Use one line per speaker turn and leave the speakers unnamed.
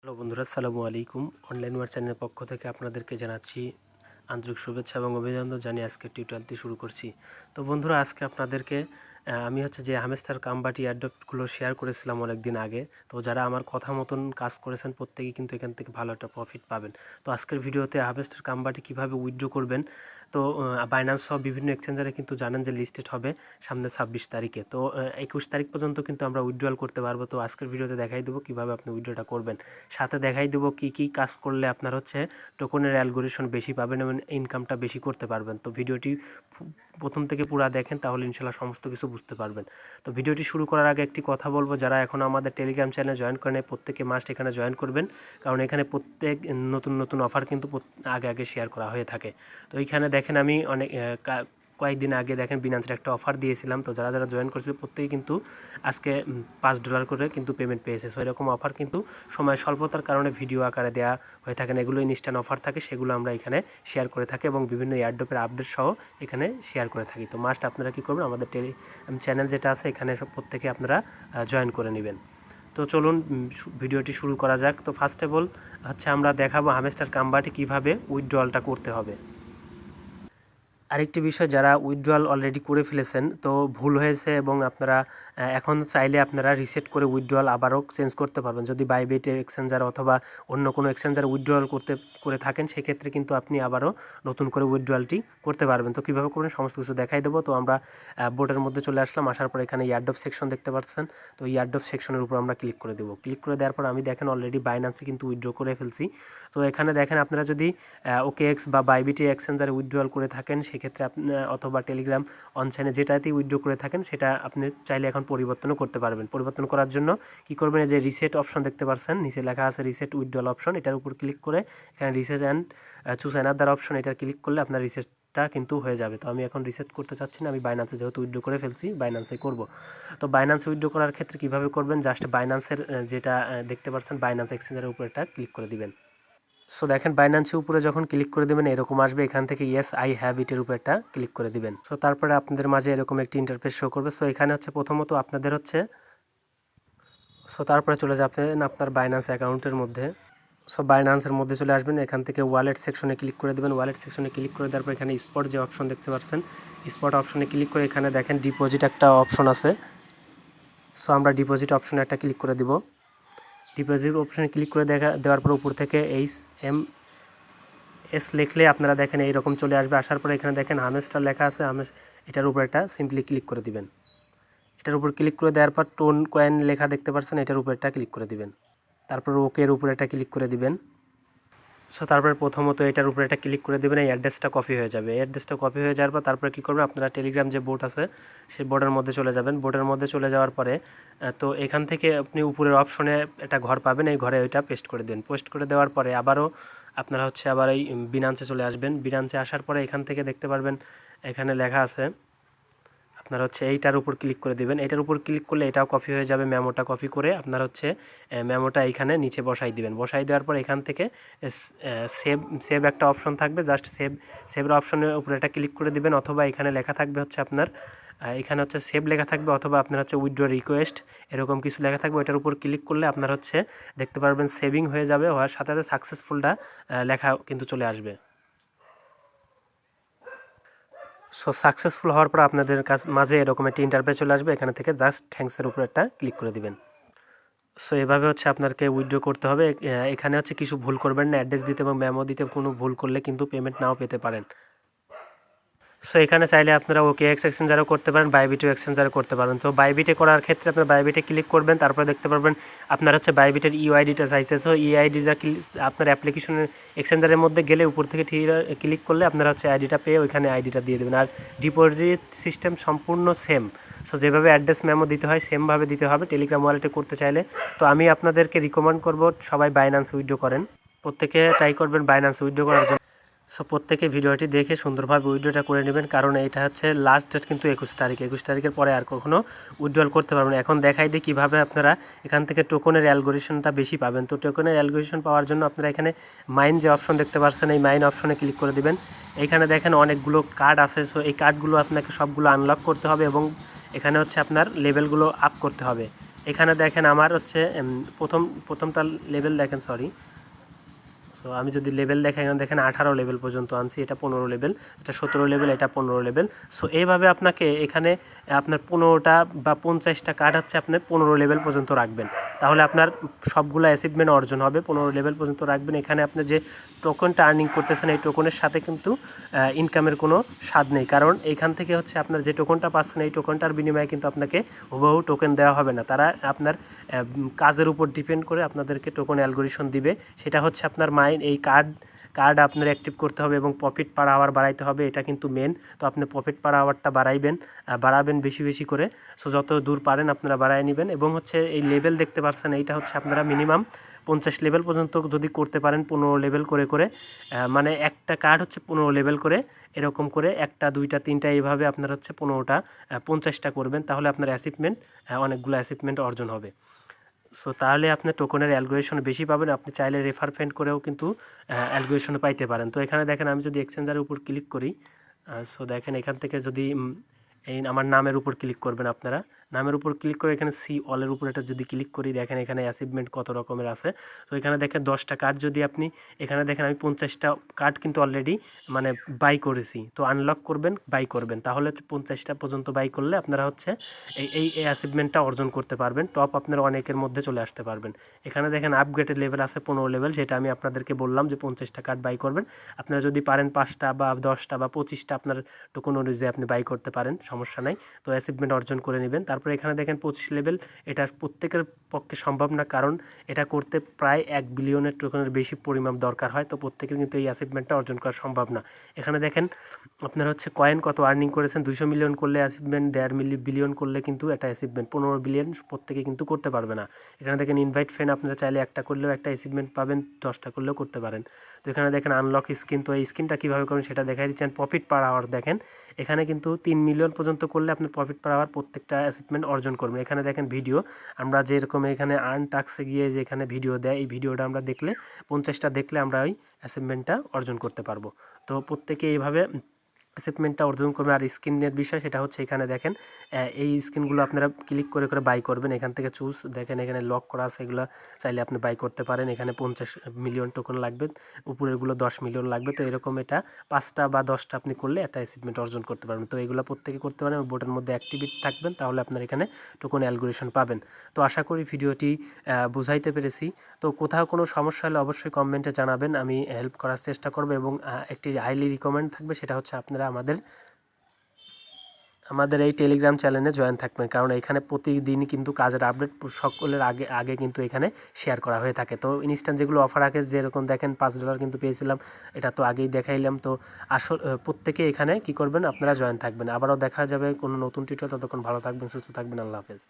Hello বন্ধুরা, আসসালামু আলাইকুম। অনলাইন ওয়ার চ্যানেলের পক্ষ থেকে আপনাদেরকে জানাচ্ছি আন্তরিক শুভেচ্ছা এবং অভিনন্দন জানিয়ে আজকে টিউটোরিয়ালটি শুরু করছি। তো বন্ধুরা, আজকে আপনাদেরকে আমি হচ্ছে যে হামেস্টার কামবাটি অ্যাডপ্টগুলো শেয়ার করেছিলাম অনেক দিন আগে। তো যারা আমার কথা মতন কাজ করেছেন, প্রত্যেকেই কিন্তু এখান থেকে ভালো একটা প্রফিট পাবেন। তো আজকের ভিডিওতে হামেস্টার কামবাটি কীভাবে উইথড্র করবেন? তো বাইন্যান্স সহ বিভিন্ন এক্সচেঞ্জারে কিন্তু জানেন যে লিস্টেড হবে সামনে ছাব্বিশ তারিখে। তো একুশ তারিখ পর্যন্ত কিন্তু আমরা উইথড্রয়াল করতে পারব। তো আজকের ভিডিওতে দেখাই দেবো কীভাবে আপনি উইথড্রটা করবেন। সাথে দেখাই দেবো কী কী কাজ করলে আপনার হচ্ছে টোকনের অ্যালগোরেশন বেশি পাবেন এবং ইনকামটা বেশি করতে পারবেন। তো ভিডিওটি প্রথম থেকে পুরা দেখেন, তাহলে ইনশাল্লাহ সমস্ত কিছু বুঝতে পারবেন। তো ভিডিওটি শুরু করার আগে একটি কথা বলব, যারা এখন আমাদের টেলিগ্রাম চ্যানেলে জয়েন করেন প্রত্যেকে মাস্ট এখানে জয়েন করবেন। কারণ এখানে প্রত্যেক নতুন নতুন অফার কিন্তু আগে আগে শেয়ার করা হয়ে থাকে। তো এইখানে দেখেন আমি অনেক কয়েকদিন আগে দেখেন বিনান্সের একটা অফার দিয়েছিলাম। তো যারা যারা জয়েন করেছিল প্রত্যেকে কিন্তু আজকে পাঁচ ডলার করে কিন্তু পেমেন্ট পেয়েছে। সো এরকম অফার কিন্তু সময় স্বল্পতার কারণে ভিডিও আকারে দেওয়া হয়ে থাকে না। এগুলো ইনস্ট্যান্ট অফার থাকে, সেগুলো আমরা এখানে শেয়ার করে থাকি এবং বিভিন্ন এয়ারড্রপের আপডেট সহ এখানে শেয়ার করে থাকি। তো মাস্ট আপনারা কী করবেন? আমাদের টেলি চ্যানেল যেটা আছে, এখানে সব প্রত্যেকে আপনারা জয়েন করে নেবেন। তো চলুন ভিডিওটি শুরু করা যাক। তো ফার্স্ট অফ অল হচ্ছে আমরা দেখাবো হামেস্টার কাম্বাটি কীভাবে উইথড্রলটা করতে হবে। আরেকটি বিষয়, যারা উইথড্রয়াল অলরেডি করে ফেলেছেন, তো ভুল হয়েছে এবং আপনারা এখন চাইলে আপনারা রিসেট করে উইথড্রয়াল আবারও চেঞ্জ করতে পারবেন। যদি বাইবেটের এক্সচেঞ্জার অথবা অন্য কোনো এক্সচেঞ্জার উইথড্রয়াল করতে, করে থাকেন, সেক্ষেত্রে কিন্তু আপনি আবারও নতুন করে উইথড্রয়ালটি করতে পারবেন। তো কীভাবে করবেন, সমস্ত কিছু দেখাই দেবো। তো আমরা বোর্ডের মধ্যে চলে আসলাম। আসার পর এখানে ইয়ারডপ সেকশন দেখতে পাচ্ছেন। তো ইয়ারডপ সেকশনের উপর আমরা ক্লিক করে দেবো। ক্লিক করে দেওয়ার পর আমি দেখেন অলরেডি বাইন্যান্সে কিন্তু উইথড্র করে ফেলছি। তো এখানে দেখেন আপনারা যদি ওকে এক্স বা বাইবিটি এক্সচেঞ্জারে উইথড্রয়াল করে থাকেন সেক্ষেত্রে আপনি অথবা টেলিগ্রাম অনসাইনে যেটাতেই উইথড্র করে থাকেন, সেটা আপনি চাইলে এখন পরিবর্তনও করতে পারবেন। পরিবর্তন করার জন্য কি করবেন? যে রিসেট অপশন দেখতে পাচ্ছেন নিচে লেখা আছে রিসেট উইথড্রল অপশন এটার উপর ক্লিক করে এখানে reset and choose another option এটা ক্লিক করলে আপনার রিসেটটা কিন্তু হয়ে যাবে। তো আমি এখন রিসেট করতে চাচ্ছি না, আমি বাইনান্সে যেহেতু উইড্রো করে ফেলছি বাইনান্সে করব। তো বাইন্যান্সে উইড্রো করার ক্ষেত্রে কীভাবে করবেন? জাস্ট বাইনান্সের যেটা দেখতে পাচ্ছেন বাইনান্স এক্সচেঞ্জের উপর এটা ক্লিক করে দিবেন। সো দেখেন বাইন্যান্সের উপরে যখন ক্লিক করে দেবেন, এরকম আসবে। এখান থেকে ইয়েস আই হ্যাভ ইটের উপর একটা ক্লিক করে দিবেন। সো তারপরে আপনাদের মাঝে এরকম একটি ইন্টারফেস শো করবে। সো এখানে হচ্ছে প্রথমত আপনাদের হচ্ছে সো তারপরে চলে যাবেন আপনার বাইন্যান্স অ্যাকাউন্টের মধ্যে। সো বাইন্যান্সের মধ্যে চলে আসবেন। এখান থেকে ওয়ালেট সেকশনে ক্লিক করে দেবেন। ওয়ালেট সেকশনে ক্লিক করে দেওয়ার পর এখানে স্পট যে অপশন দেখতে পাচ্ছেন স্পট অপশনে ক্লিক করে এখানে দেখেন ডিপোজিট একটা অপশন আছে। সো আমরা ডিপোজিট অপশনে একটা ক্লিক করে দিব। ডিপোজিট অপশানে ক্লিক করে দেখা, দেওয়ার পর উপর থেকে এইচ এম এস লিখলে আপনারা দেখেন এইরকম চলে আসবে। আসার পর এখানে দেখেন হামেসটা লেখা আছে। হামেস এটার উপর একটা সিম্পলি ক্লিক করে দিবেন। এটার উপর ক্লিক করে দেওয়ার পর টোন কয়েন লেখা দেখতে পারছেন এটার উপর একটা ক্লিক করে দিবেন। তারপর ওকের উপর একটা ক্লিক করে দিবেন। সো তারপরে প্রথমত এটার উপরে একটা ক্লিক করে দেবেন, এই অ্যাড্রেসটা কপি হয়ে যাবে। অ্যাড্রেসটা কপি হয়ে যাওয়ার পর তারপরে কী করবেন, আপনারা টেলিগ্রাম যে বোর্ড আছে, সেই বোর্ডের মধ্যে চলে যাবেন। বোর্ডের মধ্যে চলে যাওয়ার পরে তো এখান থেকে আপনি উপরের অপশনে একটা ঘর পাবেন, এই ঘরে ওইটা পেস্ট করে দিন। পোস্ট করে দেওয়ার পরে আবারও আপনারা হচ্ছে আবার এই বিনান্সে চলে আসবেন। বিনান্সে আসার পরে এখান থেকে দেখতে পারবেন, এখানে লেখা আছে আপনার হচ্ছে এইটার উপর ক্লিক করে দিবেন। এটার উপর ক্লিক করলে এটাও কপি হয়ে যাবে মেমোটা কপি করে আপনার হচ্ছে মেমোটা এইখানে নিচে বসাই দিবেন। বসাই দেওয়ার পর এখান থেকে সেভ সেভ একটা অপশন থাকবে। জাস্ট সেভ সেভের অপশনের উপরে এটা ক্লিক করে দিবেন। অথবা এখানে লেখা থাকবে হচ্ছে আপনার এখানে হচ্ছে সেভ লেখা থাকবে অথবা আপনার হচ্ছে উইথড্র রিকোয়েস্ট এরকম কিছু লেখা থাকবে। ওটার উপর ক্লিক করলে আপনার হচ্ছে, দেখতে পারবেন সেভিং হয়ে যাবে। হওয়ার সাথে সাথে সাকসেসফুলটা লেখা কিন্তু চলে আসবে। সো সাকসেসফুল হওয়ার পর আপনাদের কাছ, মাঝে এরকম একটি ইন্টারভিউ চলে আসবে। এখানে থেকে জাস্ট থ্যাংকসের উপর একটা ক্লিক করে দিবেন। সো এভাবে হচ্ছে আপনাকে উইথড্রো করতে হবে। এখানে হচ্ছে কিছু ভুল করবেন না। অ্যাড্রেস দিতে এবং মেমো দিতে কোনো ভুল করলে কিন্তু পেমেন্ট নাও পেতে পারেন। সো এখানে চাইলে আপনারা ওকে এক্স এক্সচেঞ্জারও করতে পারেন বাইবিটও এক্সচেঞ্জারও করতে পারেন। তো বাইবিটে করার ক্ষেত্রে আপনার বাইবিটে ক্লিক করবেন, তারপরে দেখতে পারবেন আপনার হচ্ছে বাইবিটের ইউআইডিটা চাইতেছে। ইউআইডিটা আপনার অ্যাপ্লিকেশনের এক্সচেঞ্জারের মধ্যে গেলে উপর থেকে ক্লিক করলে আপনারা হচ্ছে আইডিটা পেয়ে ওইখানে আইডিটা দিয়ে দেবেন। আর ডিপোজিট সিস্টেম সম্পূর্ণ সেম সো যেভাবে অ্যাড্রেস মেমো দিতে হয় সেমভাবে দিতে হবে টেলিগ্রাম ওয়ালেটে করতে চাইলে। তো, আমি আপনাদেরকে রিকমেন্ড করব, সবাই বাইন্যান্স উইথড্র করেন। প্রত্যেকে ট্রাই করবেন বাইন্যান্স উইথড্র করার জন্য। সো প্রত্যেকে ভিডিওটি দেখে সুন্দরভাবে উইড্রোটা করে নেবেন, কারণ এটা হচ্ছে লাস্ট ডেট কিন্তু একুশ তারিখ। একুশ তারিখের পরে আর কখনো উইড্রল করতে পারবেন। এখন দেখাই দিই কীভাবে আপনারা এখান থেকে টোকনের অ্যালগোরিশনটা বেশি পাবেন। তো টোকনের অ্যালগোরিশন পাওয়ার জন্য আপনারা এখানে মাইন যে অপশন দেখতে পাচ্ছেন এই মাইন অপশনে ক্লিক করে দিবেন। এখানে দেখেন অনেকগুলো কার্ড আছে সো এই কার্ডগুলো আপনাকে সবগুলো আনলক করতে হবে এবং এখানে হচ্ছে আপনার লেভেলগুলো আপ করতে হবে। এখানে দেখেন আমার হচ্ছে প্রথম, প্রথমটা লেভেল দেখেন সরি সো আমি যদি লেভেল দেখাই, এখানে দেখেন আঠারো লেভেল পর্যন্ত আনছি, এটা পনেরো লেভেল এটা সতেরো লেভেল এটা পনেরো লেভেল সো এইভাবে আপনাকে এখানে, আপনার পনেরোটা বা পঞ্চাশটা কার্ড হচ্ছে আপনি পনেরো লেভেল পর্যন্ত রাখবেন। তাহলে আপনার সবগুলো অ্যাচিভমেন্ট অর্জন হবে, পনেরো লেভেল পর্যন্ত রাখবেন। এখানে আপনি যে টোকনটা আর্নিং করতেছেন, এই টোকনের সাথে কিন্তু ইনকামের কোনো স্বাদ নেই। কারণ এখান থেকে হচ্ছে আপনার যে টোকনটা পাচ্ছেন, এই টোকনটার বিনিময়ে কিন্তু আপনাকে হুবহু টোকেন দেওয়া হবে না। তারা আপনার কাজের উপর ডিপেন্ড করে আপনাদেরকে টোকন অ্যালগোরিশন দিবে। সেটা হচ্ছে আপনার মাইন্ড এই কার্ড কার্ড আপনার অ্যাক্টিভ করতে হবে এবং প্রফিট পার আওয়ার বাড়াইতে হবে, এটা কিন্তু মেন তো আপনি প্রফিট পার আওয়ারটা বাড়াইবেন বাড়াবেন বেশি বেশি করে। সো যত দূর পারেন আপনারা বাড়াই নেবেন এবং হচ্ছে এই লেভেল দেখতে পাচ্ছেন, এইটা হচ্ছে আপনারা মিনিমাম পঞ্চাশ লেভেল পর্যন্ত যদি করতে পারেন পনেরো লেভেল করে করে। মানে একটা কার্ড হচ্ছে পনেরো লেভেল করে, এরকম করে একটা, দুইটা, তিনটা, এইভাবে আপনার হচ্ছে পনেরোটা পঞ্চাশটা করবেন, তাহলে আপনার অ্যাচিভমেন্ট অনেকগুলো অ্যাচিভমেন্ট অর্জন হবে। সো তাহলে আপনি টোকনের অ্যালগুয়েশন বেশি পাবেন, আপনি চাইলে রেফার ফেন্ড করেও কিন্তু অ্যালগুয়েশন পাইতে পারেন। তো এখানে দেখেন আমি যদি এক্সচেঞ্জারের উপর ক্লিক করি সো দেখেন এখান থেকে যদি এই আমার নামের উপর ক্লিক করবেন আপনারা। নামের উপর ক্লিক করে এখানে সি অলের উপর এটা যদি ক্লিক করি, দেখেন এখানে অ্যাচিভমেন্ট কত রকমের আছে। তো এখানে দেখেন দশটা কার্ড যদি আপনি, এখানে দেখেন আমি পঞ্চাশটা কার্ড কিন্তু অলরেডি মানে বাই করেছি। তো আনলক করবেন বাই করবেন। তাহলে পঞ্চাশটা পর্যন্ত বাই করলে আপনারা হচ্ছে এই এই অ্যাচিভমেন্টটা অর্জন করতে পারবেন। টপ আপনারা অনেকের মধ্যে চলে আসতে পারবেন। এখানে দেখেন আপগ্রেডের লেভেল আছে পনেরো লেভেল সেটা আমি আপনাদেরকে বললাম যে পঞ্চাশটা কার্ড বাই করবেন। আপনারা যদি পারেন পাঁচটা বা দশটা বা পঁচিশটা, আপনার টোকন অনুযায়ী আপনি বাই করতে পারেন। সমস্যা নাই। তো অ্যাচিভমেন্ট অর্জন করে নেবেন। তারপরে এখানে দেখেন পঁচিশ লেভেল এটা প্রত্যেকের পক্ষে সম্ভব না কারণ এটা করতে প্রায় এক বিলিয়নের টোকনের বেশি পরিমাণ দরকার হয়। তো প্রত্যেকের কিন্তু এই অ্যাচিভমেন্টটা অর্জন করা সম্ভব না। এখানে দেখেন আপনার হচ্ছে কয়েন কত আর্নিং করেছেন? দুশো মিলিয়ন করলে অ্যাচিভমেন্ট দেড় মিলি বিলিয়ন করলে কিন্তু একটা অ্যাচিভমেন্ট পনেরো বিলিয়ন প্রত্যেকে কিন্তু করতে পারবে না। এখানে দেখেন ইনভাইট ফ্রেন্ড আপনারা চাইলে একটা করলেও একটা অ্যাচিভমেন্ট পাবেন, দশটা করলেও করতে পারেন। তো এখানে দেখেন আনলক স্কিন তো এই স্কিনটা কীভাবে করবেন সেটা দেখাই দিচ্ছেন প্রফিট পার আওয়ার দেখেন এখানে কিন্তু তিন মিলিয়ন পর্যন্ত করলে আপনি প্রফিট পার আওয়ার প্রত্যেকটা অ্যাচিভমেন্ট অর্জন করবেন এখানে দেখেন ভিডিও আমরা যেরকম এখানে আর্ন টাক্সে গিয়ে যে এখানে ভিডিও দেয়, এই ভিডিওটা আমরা দেখলে, পঞ্চাশটা দেখলে আমরা ওই অ্যাচিভমেন্টটা অর্জন করতে পারব। তো প্রত্যেকে এইভাবে অ্যাচিভমেন্টটা অর্জন করবেন আর স্ক্রিনের বিষয় সেটা হচ্ছে এখানে দেখেন এই স্ক্রিনগুলো আপনারা ক্লিক করে করে বাই করবেন। এখান থেকে চুজ দেখেন এখানে লক করা আছে, এগুলো চাইলে আপনি বাই করতে পারেন। এখানে পঞ্চাশ মিলিয়ন টোকন লাগবে উপরেরগুলো দশ মিলিয়ন লাগবে। তো এরকম এটা পাঁচটা বা দশটা আপনি করলে একটা অ্যাচিভমেন্ট অর্জন করতে পারবেন। তো এগুলো প্রত্যেকে করতে পারেন। বোর্ডের মধ্যে অ্যাক্টিভিটি থাকবেন, তাহলে আপনার এখানে টোকন অ্যালগোরেশন পাবেন। তো আশা করি ভিডিওটি বুঝাইতে পেরেছি। তো কোথাও কোনো সমস্যা হলে অবশ্যই কমেন্টে জানাবেন। আমি হেল্প করার চেষ্টা করব এবং একটি হাইলি রিকমেন্ড থাকবে, সেটা হচ্ছে আপনারা আমাদের আমাদের এই টেলিগ্রাম চ্যানেলে জয়েন থাকবেন। কারণ এখানে প্রতিদিনই কিন্তু কাজের আপডেট সকলের আগে আগে কিন্তু এখানে শেয়ার করা হয়ে থাকে। তো ইনস্ট্যান্ট যেগুলো অফার আছে যেরকম দেখেন, পাঁচ ডলার কিন্তু পেয়েছিলাম, এটা তো আগেই দেখাইলাম। তো আসল প্রত্যেকে এখানে কি করবেন? আপনারা জয়েন থাকবেন। আবারও দেখা যাবে কোনো নতুন টিউটোরিয়াল ততক্ষণ ভালো থাকবেন, সুস্থ থাকবেন। আল্লাহ হাফেজ।